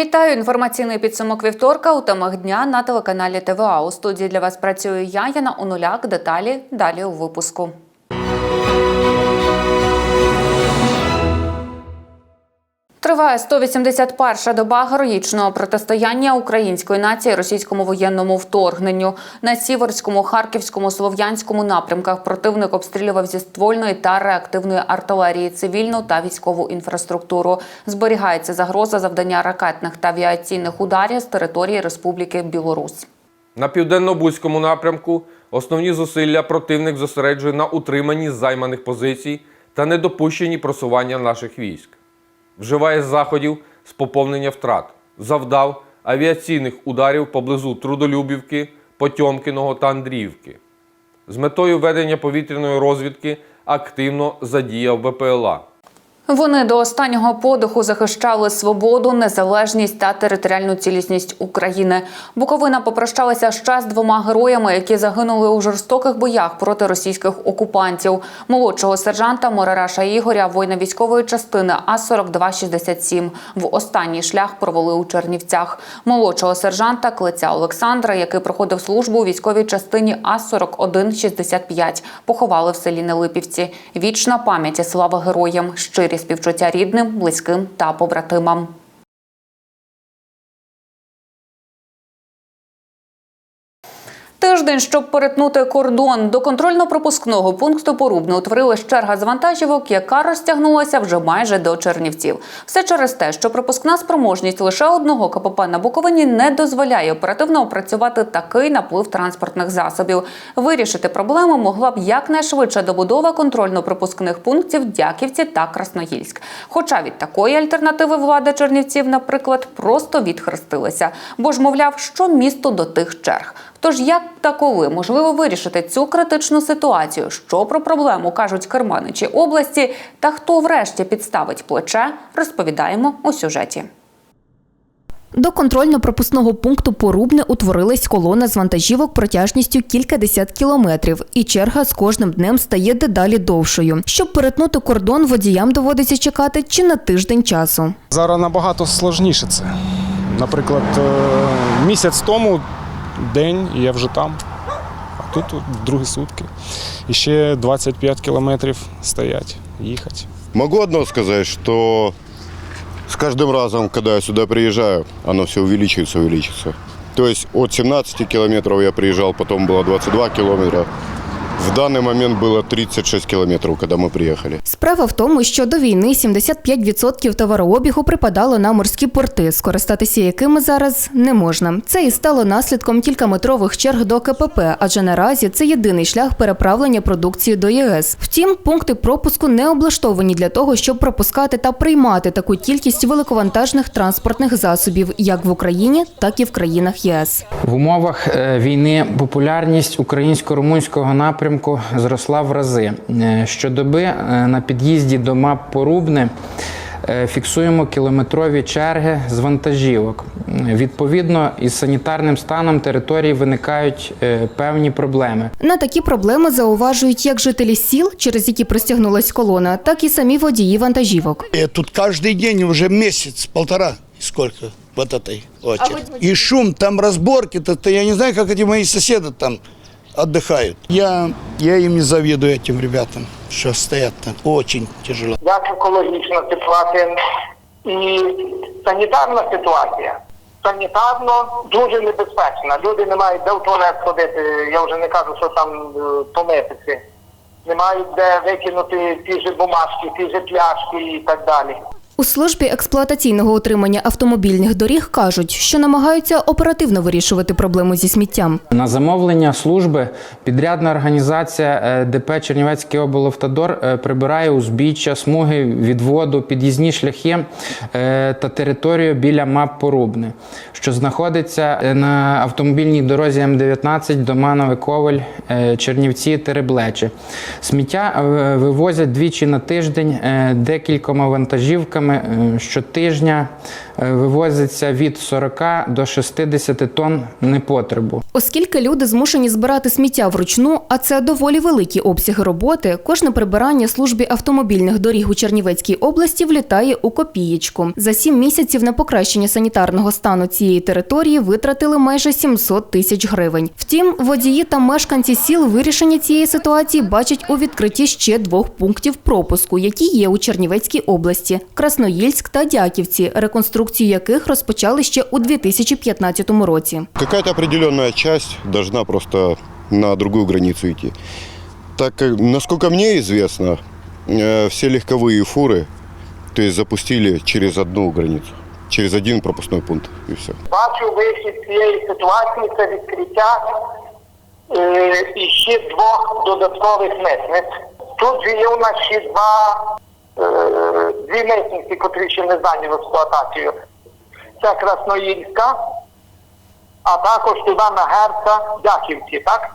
Вітаю! Інформаційний підсумок вівторка у темах дня на телеканалі ТВА. У студії для вас працює я, Яна Онуляк. Деталі далі у випуску. Триває 181-ша доба героїчного протистояння української нації російському воєнному вторгненню. На Сіверському, Харківському, Слов'янському напрямках противник обстрілював зі ствольної та реактивної артилерії цивільну та військову інфраструктуру. Зберігається загроза завдання ракетних та авіаційних ударів з території Республіки Білорусь. На південно-бузькому напрямку основні зусилля противник зосереджує на утриманні займаних позицій та недопущенні просування наших військ. Вживає заходів з поповнення втрат, завдав авіаційних ударів поблизу Трудолюбівки, Потьомкіного та Андріївки. З метою ведення повітряної розвідки активно задіяв БПЛА. Вони до останнього подиху захищали свободу, незалежність та територіальну цілісність України. Буковина попрощалася ще з двома героями, які загинули у жорстоких боях проти російських окупантів. Молодшого сержанта Морераша Ігоря, воїна військової частини А 4267 В останній шлях провели у Чернівцях. Молодшого сержанта Клиця Олександра, який проходив службу у військовій частині А 4165 поховали в селі Нелипівці. Вічна пам'ять і слава героям, щирі співчуття рідним, близьким та побратимам. Тиждень, щоб перетнути кордон до контрольно-пропускного пункту Порубне утворилась черга з вантажівок, яка розтягнулася вже майже до Чернівців. Все через те, що пропускна спроможність лише одного КПП на Буковині не дозволяє оперативно опрацювати такий наплив транспортних засобів. Вирішити проблему могла б якнайшвидше добудова контрольно-пропускних пунктів Дяківці та Красноїльськ. Хоча від такої альтернативи влада Чернівців, наприклад, просто відхрестилася, бо ж мовляв, що місто до тих черг. Тож як та коли можливо вирішити цю критичну ситуацію? Що про проблему кажуть керманичі області, та хто врешті підставить плече, розповідаємо у сюжеті. До контрольно-пропускного пункту Порубне утворилась колона з вантажівок протяжністю кількадесят кілометрів, і черга з кожним днем стає дедалі довшою. Щоб перетнути кордон, водіям доводиться чекати чи на тиждень часу. Зараз набагато складніше це. Наприклад, е, місяць тому день і я вже там, а тут другі сутки. І ще 25 кілометрів стоять, їхати. Могу одно сказать, что с каждым разом, когда я сюда приезжаю, оно все увеличивается, увеличивается. То есть от 17 километров я приезжал, потом было 22 километра. В данный момент было 36 километров, когда мы приехали. Справа в тому, що до війни 75% товарообігу припадало на морські порти, скористатися якими зараз не можна. Це і стало наслідком кількаметрових черг до КПП, адже наразі це єдиний шлях переправлення продукції до ЄС. Втім, пункти пропуску не облаштовані для того, щоб пропускати та приймати таку кількість великовантажних транспортних засобів як в Україні, так і в країнах ЄС. В умовах е, війни популярність українсько-румунського напрямку зросла в рази. Е, Щодоби е, на під'їзді до МАП Порубне е, фіксуємо кілометрові черги з вантажівок. М, Відповідно, із санітарним станом території виникають е, певні проблеми. На такі проблеми зауважують як жителі сіл, через які пристягнулась колона, так і самі водії вантажівок. Я тут каждый день уже месяц, полтора, сколько вот этой очередь. И шум, там разборки, то, то я не знаю, как эти мои соседи там отдыхают. Я, я им не завидую этим ребятам, что стоят там. Очень тяжело. як екологічна ситуація і санітарна ситуація. Санітарно дуже небезпечна. Люди не мають де в туалет ходити. Я вже не кажу, що там е, помитися. Не мають де викинути ті ж бумажки, ті ж пляшки і так далі. У службі експлуатаційного утримання автомобільних доріг кажуть, що намагаються оперативно вирішувати проблему зі сміттям. На замовлення служби підрядна організація е, ДП Чернівецький облавтодор е, прибирає узбіччя, смуги відводу, під'їзні шляхи е, та територію біля МАП Порубне, що знаходиться на автомобільній дорозі М19 Доманове Коваль, Чернівці, Тереблечі. Сміття вивозять двічі на тиждень декількома вантажівками підрядами е, щотижня е, вивозиться від 40 до 60 тонн непотребу. Оскільки люди змушені збирати сміття вручну, а це доволі великі обсяги роботи, кожне прибирання службі автомобільних доріг у Чернівецькій області влітає у копієчку. За сім місяців на покращення санітарного стану цієї території витратили майже 700 тисяч гривень. Втім, водії та мешканці сіл вирішення цієї ситуації бачать у відкритті ще двох пунктів пропуску, які є у Чернівецькій області Красноїльськ та Дяківці, реконструкцію яких розпочали ще у 2015 році. Какая-то определенная часть должна просто на другую границу идти. Так как, насколько мне известно, э, все легковые фуры, то есть запустили через одну границу, через один пропускной пункт и все. Бачу вихід з цієї ситуації це відкриття е, і ще двох додаткових митниць. Тут же є у нас ще два е, дві митниці, котрі ще не здані в експлуатацію. Це Красноїльська, а також туди на Герца Дяківці, так?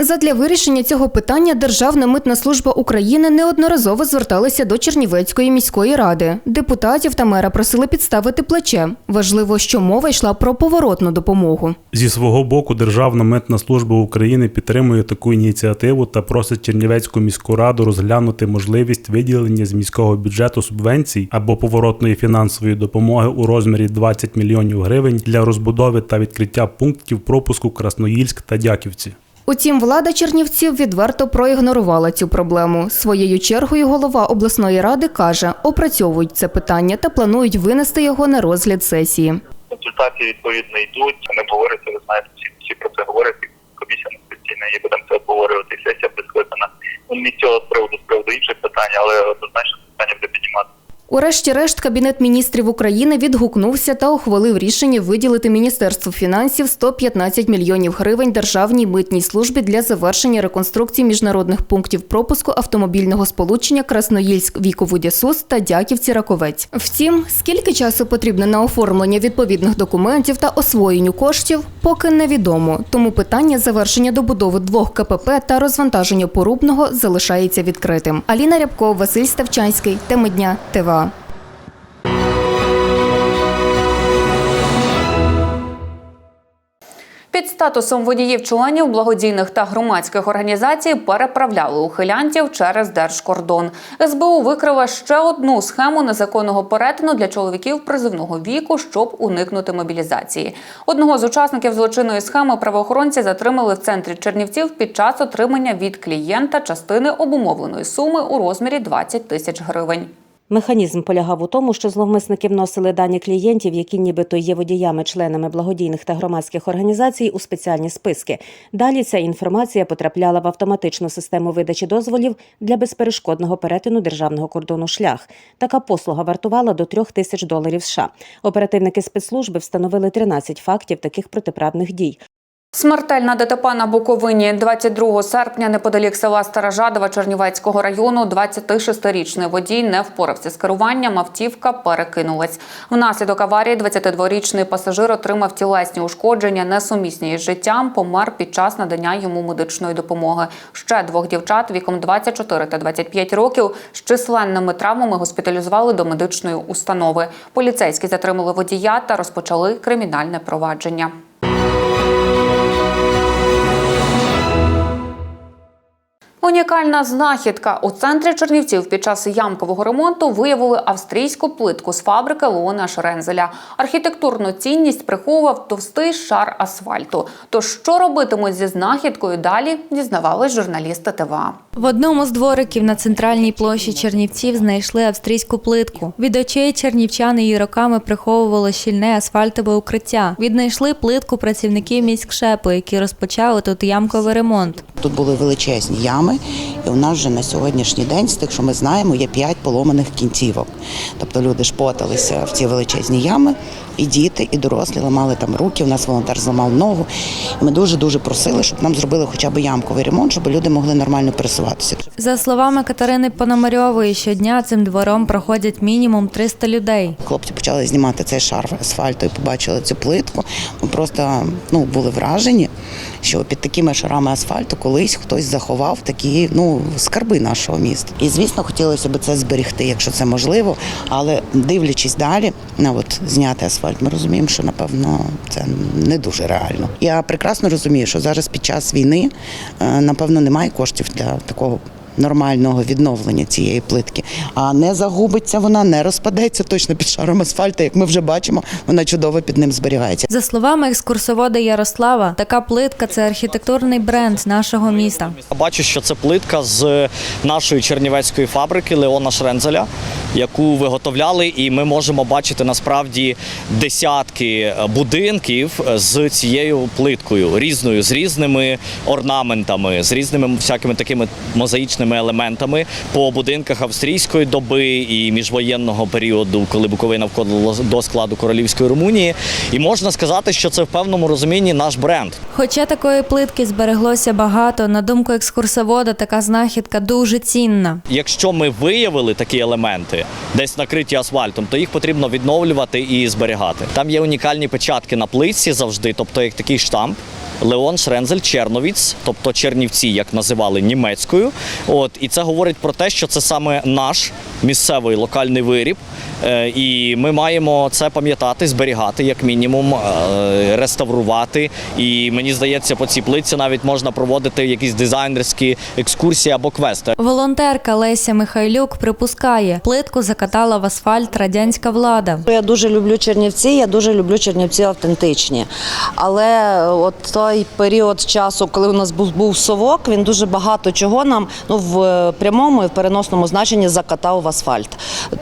Задля вирішення цього питання Державна митна служба України неодноразово зверталася до Чернівецької міської ради. Депутатів та мера просили підставити плече. Важливо, що мова йшла про поворотну допомогу. Зі свого боку, Державна митна служба України підтримує таку ініціативу та просить Чернівецьку міську раду розглянути можливість виділення з міського бюджету субвенцій або поворотної фінансової допомоги у розмірі 20 мільйонів гривень для розбудови та відкриття пунктів пропуску Красноїльськ та Дяківці. Утім, влада Чернівців відверто проігнорувала цю проблему. Своєю чергою голова обласної ради каже, опрацьовують це питання та планують винести його на розгляд сесії. консультації відповідно йдуть. Не говориться, ви знаєте, всі, всі про це говорять. Комісія не постійно і будемо це обговорювати. Сесія буде скликана. Ну, не цього приводу, з приводу інших питань, але однозначно питання буде піднімати. Урешті-решт Кабінет міністрів України відгукнувся та ухвалив рішення виділити Міністерству фінансів 115 мільйонів гривень державній митній службі для завершення реконструкції міжнародних пунктів пропуску автомобільного сполучення Красноїльськ Віковудя-Сус та Дяківці Раковець. Втім, скільки часу потрібно на оформлення відповідних документів та освоєнню коштів, поки невідомо. Тому питання завершення добудови двох КПП та розвантаження порубного залишається відкритим. Аліна Рябко, Василь Ставчанський, теми дня ТВА. Під статусом водіїв-членів благодійних та громадських організацій переправляли ухилянтів через держкордон. СБУ викрила ще одну схему незаконного перетину для чоловіків призивного віку, щоб уникнути мобілізації. Одного з учасників злочинної схеми правоохоронці затримали в центрі Чернівців під час отримання від клієнта частини обумовленої суми у розмірі 20 тисяч гривень. Механізм полягав у тому, що зловмисники вносили дані клієнтів, які нібито є водіями-членами благодійних та громадських організацій, у спеціальні списки. Далі ця інформація потрапляла в автоматичну систему видачі дозволів для безперешкодного перетину державного кордону шлях. Така послуга вартувала до трьох тисяч доларів США. Оперативники спецслужби встановили 13 фактів таких протиправних дій. Смертельна ДТП на Буковині 22 серпня неподалік села Старожадова Чернівецького району 26-річний водій не впорався з керуванням, автівка перекинулась. Внаслідок аварії 22-річний пасажир отримав тілесні ушкодження, несумісні із життям, помер під час надання йому медичної допомоги. Ще двох дівчат віком 24 та 25 років з численними травмами госпіталізували до медичної установи. Поліцейські затримали водія та розпочали кримінальне провадження. Унікальна знахідка у центрі Чернівців під час ямкового ремонту виявили австрійську плитку з фабрики Леона Шрензеля. Архітектурну цінність приховував товстий шар асфальту. Тож що робитимуть зі знахідкою далі, дізнавались журналісти ТВА. В одному з двориків на центральній площі Чернівців знайшли австрійську плитку. Від очей чернівчани її роками приховували щільне асфальтове укриття. Віднайшли плитку працівників міськшепу, які розпочали тут ямковий ремонт. Тут були величезні ями, і у нас вже на сьогоднішній день, з тих, що ми знаємо, є п'ять поломаних кінцівок. Тобто люди шпоталися в ці величезні ями, і діти, і дорослі ламали там руки. У нас волонтер зламав ногу. І ми дуже дуже просили, щоб нам зробили хоча б ямковий ремонт, щоб люди могли нормально пересуватися. За словами Катерини Пономарьової, щодня цим двором проходять мінімум 300 людей. Хлопці почали знімати цей шар асфальту і побачили цю плитку. Ми просто ну були вражені, що під такими шарами асфальту колись хтось заховав такі. такі ну скарби нашого міста. І звісно, хотілося б це зберегти, якщо це можливо. Але дивлячись далі, на от зняти асфальт, ми розуміємо, що напевно це не дуже реально. Я прекрасно розумію, що зараз під час війни е, напевно немає коштів для такого. Нормального відновлення цієї плитки, а не загубиться вона, не розпадеться точно під шаром асфальту. Як ми вже бачимо, вона чудово під ним зберігається. За словами екскурсовода Ярослава, така плитка це архітектурний бренд нашого міста. Бачу, що це плитка з нашої чернівецької фабрики Леона Шрензеля, яку виготовляли, і ми можемо бачити насправді десятки будинків з цією плиткою, різною, з різними орнаментами, з різними всякими такими мозаїчними елементами по будинках австрійської доби і міжвоєнного періоду, коли Буковина входила до складу королівської Румунії. І можна сказати, що це в певному розумінні наш бренд. Хоча такої плитки збереглося багато, на думку екскурсовода, така знахідка дуже цінна. Якщо ми виявили такі елементи, десь накриті асфальтом, то їх потрібно відновлювати і зберігати. Там є унікальні печатки на плитці завжди, тобто як такий штамп. Леон Шрензель Черновіц, тобто Чернівці, як називали німецькою. От і це говорить про те, що це саме наш місцевий локальний виріб. Е, І ми маємо це пам'ятати, зберігати, як мінімум, е, реставрувати. І мені здається, по цій плитці навіть можна проводити якісь дизайнерські екскурсії або квести. Волонтерка Леся Михайлюк припускає, плитку закатала в асфальт радянська влада. Я дуже люблю Чернівці, я дуже люблю Чернівці автентичні. Але от той період часу, коли у нас був, був совок, він дуже багато чого нам ну, в прямому і в переносному значенні закатав в асфальт.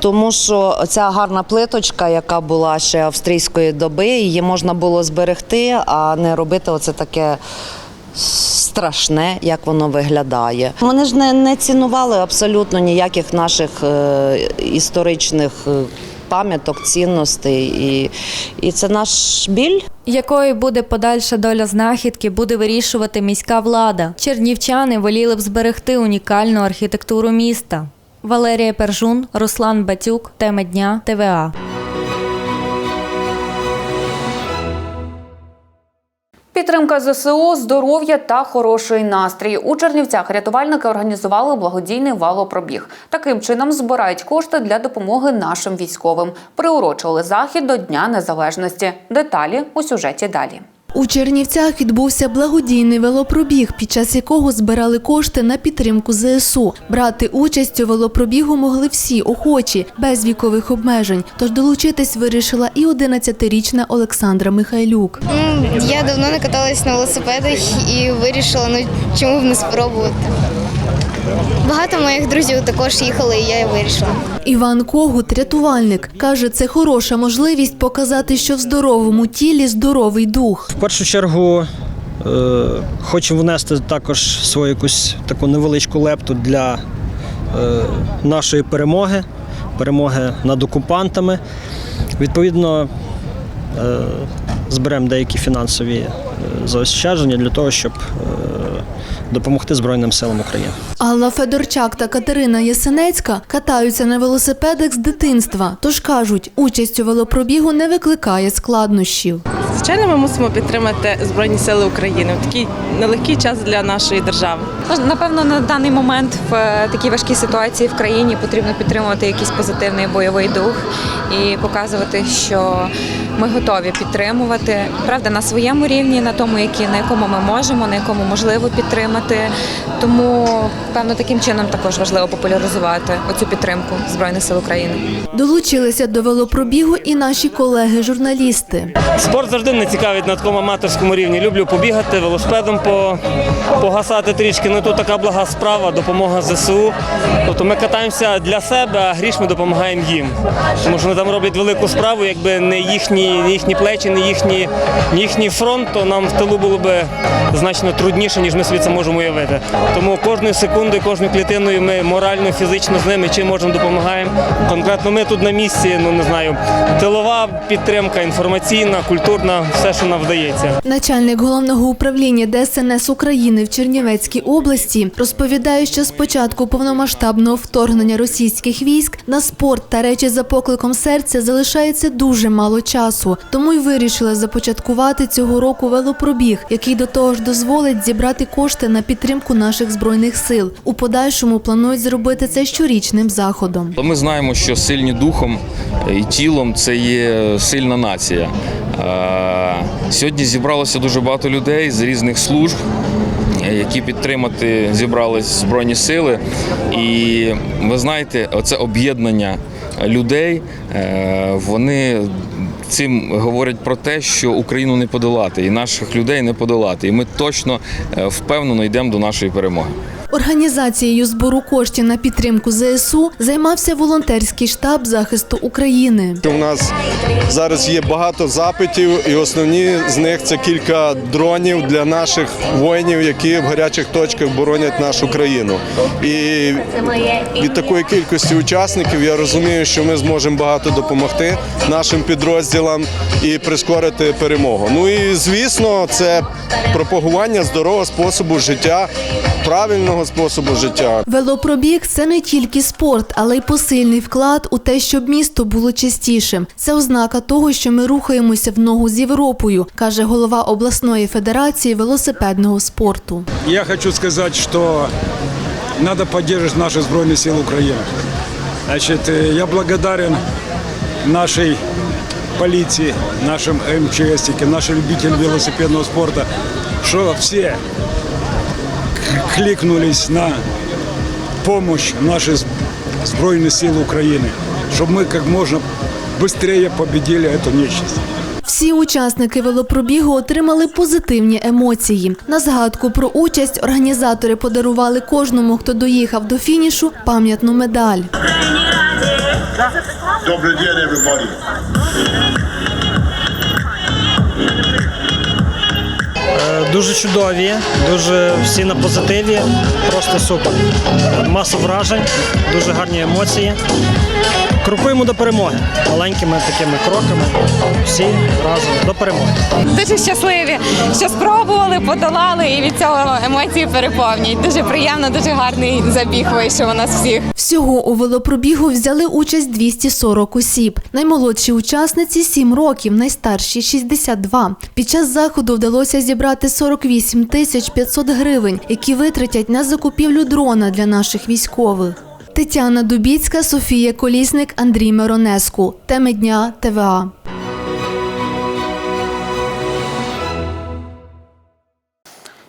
Тому що ця гарна плиточка, яка була ще австрійської доби, її можна було зберегти, а не робити оце таке. Страшне, як воно виглядає. Вони ж не, не цінували абсолютно ніяких наших е, історичних е, пам'яток, цінностей, і, і це наш біль. Якою буде подальша доля знахідки, буде вирішувати міська влада. Чернівчани воліли б зберегти унікальну архітектуру міста. Валерія Пержун, Руслан Батюк, Теми дня, ТВА. Підтримка ЗСУ, здоров'я та хороший настрій. У Чернівцях рятувальники організували благодійний валопробіг. Таким чином збирають кошти для допомоги нашим військовим. Приурочили захід до Дня Незалежності. Деталі у сюжеті далі. У Чернівцях відбувся благодійний велопробіг, під час якого збирали кошти на підтримку ЗСУ. Брати участь у велопробігу могли всі охочі, без вікових обмежень. Тож долучитись вирішила і 11-річна Олександра Михайлюк. Я давно не каталась на велосипедах і вирішила, ну чому б не спробувати. Багато моїх друзів також їхали, і я вирішила. Іван Когут, рятувальник, каже, це хороша можливість показати, що в здоровому тілі здоровий дух. В першу чергу е, хочемо внести також свою якусь таку невеличку лепту для е, нашої перемоги, перемоги над окупантами. Відповідно, е, зберемо деякі фінансові заощадження для того, щоб допомогти Збройним силам України. Алла Федорчак та Катерина Ясенецька катаються на велосипедах з дитинства. Тож кажуть, участь у велопробігу не викликає складнощів. Звичайно, ми мусимо підтримати Збройні Сили України в такий нелегкий час для нашої держави. Напевно, на даний момент в е, такій важкій ситуації в країні потрібно підтримувати якийсь позитивний бойовий дух і показувати, що ми готові підтримувати правда на своєму рівні, на тому, які на якому ми можемо, на якому можливо підтримати. Тому певно таким чином також важливо популяризувати оцю підтримку збройних сил України. Долучилися до велопробігу і наші колеги-журналісти. Спорт завжди не цікавить на такому аматорському рівні. Люблю побігати, велосипедом погасати трішки. Ну тут така блага справа, допомога ЗСУ. Тобто ми катаємося для себе, а гріш ми допомагаємо їм. Тому що вони там роблять велику справу, якби не їхні, не їхні плечі, не їхні, не їхній фронт, то нам в тилу було б значно трудніше, ніж ми собі це можемо уявити. Тому кожною секундою, кожною клітиною ми морально, фізично з ними чим можемо допомагаємо. Конкретно ми тут на місці, ну не знаю, тилова підтримка, інформаційна, культурна, все, що нам вдається. Начальник головного управління ДСНС України в Чернівецькій області розповідає, що з початку повномасштабного вторгнення російських військ на спорт та речі за покликом серця залишається дуже мало часу. Часу, тому й вирішили започаткувати цього року велопробіг, який до того ж дозволить зібрати кошти на підтримку наших збройних сил. У подальшому планують зробити це щорічним заходом. Ми знаємо, що сильні духом і тілом це є сильна нація. Е, Сьогодні зібралося дуже багато людей з різних служб, які підтримати зібрались Збройні сили. І ви знаєте, оце об'єднання людей, е, вони цим говорять про те, що Україну не подолати і наших людей не подолати. І ми точно е, впевнено йдемо до нашої перемоги. Організацією збору коштів на підтримку ЗСУ займався волонтерський штаб захисту України. У нас зараз є багато запитів, і основні з них це кілька дронів для наших воїнів, які в гарячих точках боронять нашу країну. І від такої кількості учасників я розумію, що ми зможемо багато допомогти нашим підрозділам і прискорити перемогу. Ну і звісно, це пропагування здорового способу життя, правильного способу життя. Велопробіг це не тільки спорт, але й посильний вклад у те, щоб місто було чистішим. Це ознака того, що ми рухаємося в ногу з Європою, каже голова обласної федерації велосипедного спорту. Я хочу сказать, что надо поддерживать наши Збройные силы Украины. Значит, э, я благодарен нашей полиции, нашим МЧСникам, нашим любителям велосипедного спорта, что все к- кликнулись на помощь нашей З- Збройные силы Украины, чтобы мы как можно быстрее победили эту нечисть. Всі учасники велопробігу отримали позитивні емоції. На згадку про участь організатори подарували кожному, хто доїхав до фінішу, пам'ятну медаль. Добрый день, everybody. Дуже чудові, дуже всі на позитиві, просто супер. Маса вражень, дуже гарні емоції. Крокуємо до перемоги маленькими такими кроками. Всі разом до перемоги. Дуже щасливі, що спробували, подолали і від цього емоції переповнюють. Дуже приємно, дуже гарний забіг вийшов у нас всіх. Всього у велопробігу взяли участь 240 осіб. Наймолодші учасниці 7 років, найстарші 62. Під час заходу вдалося зібрати 48 тисяч 500 гривень, які витратять на закупівлю дрона для наших військових. Тетяна Дубіцька, Софія Колісник, Андрій Миронеску. Теми дня ТВА.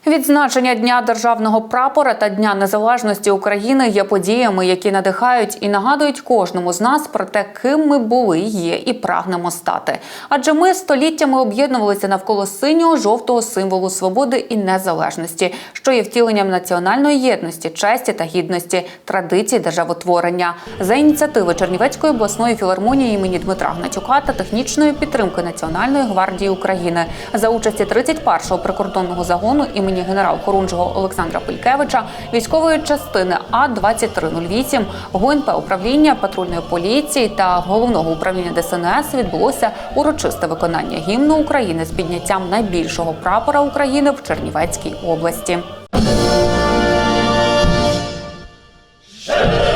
Відзначення Дня державного прапора та Дня Незалежності України є подіями, які надихають і нагадують кожному з нас про те, ким ми були, є і прагнемо стати. Адже ми століттями об'єднувалися навколо синього жовтого символу свободи і незалежності, що є втіленням національної єдності, честі та гідності, традицій державотворення. За ініціативи Чернівецької обласної філармонії імені Дмитра Гнатюка та технічної підтримки Національної гвардії України за участі 31-го прикордонного загону імені генерал-хорунжого Олександра Пилькевича, військової частини А 2308 ГУНП управління патрульної поліції та головного управління ДСНС відбулося урочисте виконання гімну України з підняттям найбільшого прапора України в Чернівецькій області. Наші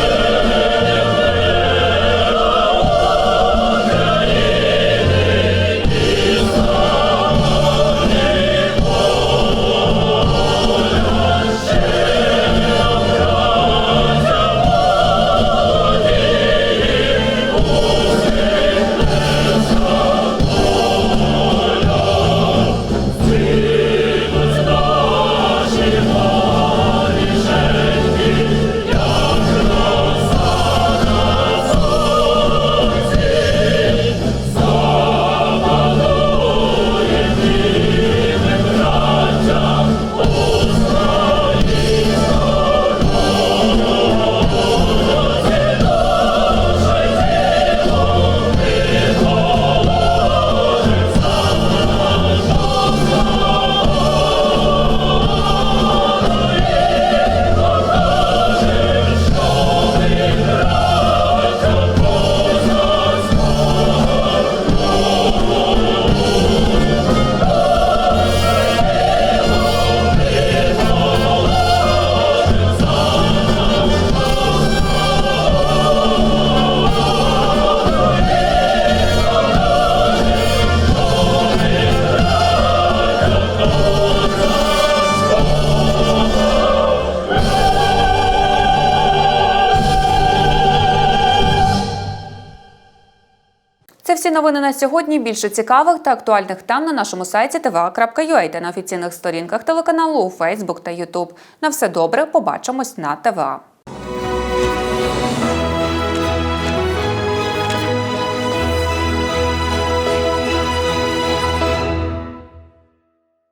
новини на сьогодні. Більше цікавих та актуальних тем на нашому сайті tva.ua та на офіційних сторінках телеканалу у Facebook та YouTube. На все добре, побачимось на ТВА.